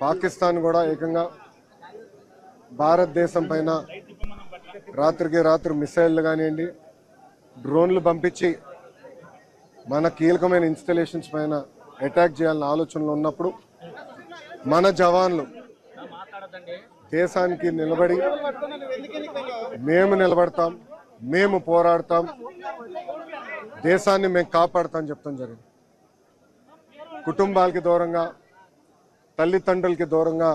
పాకిస్తాన్ కూడా ఏకంగా భారతదేశం పైన రాత్రికి రాత్రి మిసైళ్ళు కానివ్వండి డ్రోన్లు పంపించి మన కీలకమైన ఇన్స్టలేషన్స్ పైన అటాక్ చేయాలన్న ఆలోచనలు ఉన్నప్పుడు మన జవాన్లు దేశానికి నిలబడి మేము నిలబడతాం మేము పోరాడతాం దేశాన్ని మేము కాపాడతాం చెప్తాం జరిగింది. కుటుంబాలకి దూరంగా తల్లిదండ్రులకి దూరంగా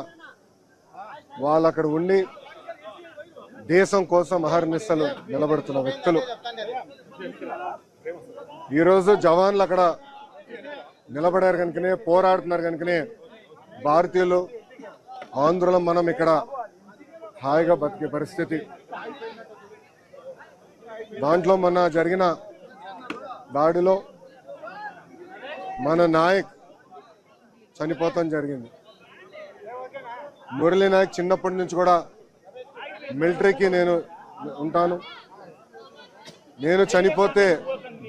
వాళ్ళు అక్కడ ఉండి దేశం కోసం అహర్నిశలు నిలబడుతున్న వ్యక్తులు. ఈరోజు జవాన్లు అక్కడ నిలబడారు కనుకనే పోరాడుతున్నారు కనుకనే భారతీయులు ఆంధ్రులం మనం ఇక్కడ హాయిగా బతికే పరిస్థితి. దాంట్లో మొన్న జరిగిన దాడిలో మన నాయక్ చనిపోతాం జరిగింది. మురళీ నాయక్ చిన్నప్పటి నుంచి కూడా మిలిటరీకి నేను ఉంటాను. నేను చనిపోతే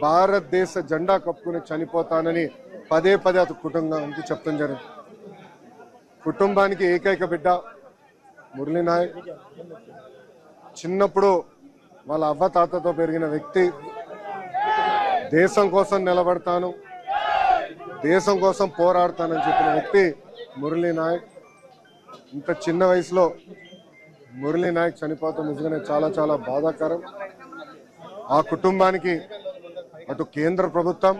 భారతదేశ జెండా కప్పుకుని చనిపోతానని పదే పదే అతని కుటుంబానికి చెప్తాం జరిగింది. కుటుంబానికి ఏకైక బిడ్డ మురళీ నాయక్. చిన్నప్పుడు వాళ్ళ అవ్వ తాతతో పెరిగిన వ్యక్తి. దేశం కోసం నిలబడతాను. దేశం కోసం పోరాడతానని చెప్పిన వ్యక్తి మురళీ నాయక్. ఇంత చిన్న వయసులో మురళీ నాయక్ చనిపోవటం నిజంగానే చాలా చాలా బాధాకరం. ఆ కుటుంబానికి అటు కేంద్ర ప్రభుత్వం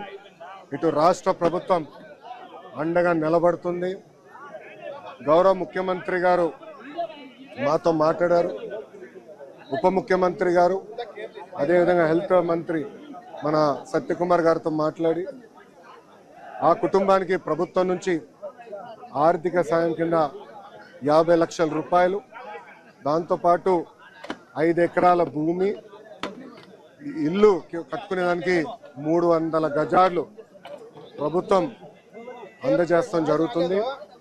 ఇటు రాష్ట్ర ప్రభుత్వం అండగా నిలబడుతుంది. గౌరవ ముఖ్యమంత్రి గారు మాతో మాట్లాడారు. ఉప ముఖ్యమంత్రి గారు అదేవిధంగా హెల్త్ మంత్రి మన సత్యకుమార్ గారితో మాట్లాడి ఆ కుటుంబానికి ప్రభుత్వం నుంచి ఆర్థిక సాయం కింద యాభై లక్షల రూపాయలు దాంతోపాటు ఐదు ఎకరాల భూమి ఇల్లు కట్టుకునేదానికి మూడు వందల గజాలు ప్రభుత్వం అందజేస్తాం జరుగుతుంది.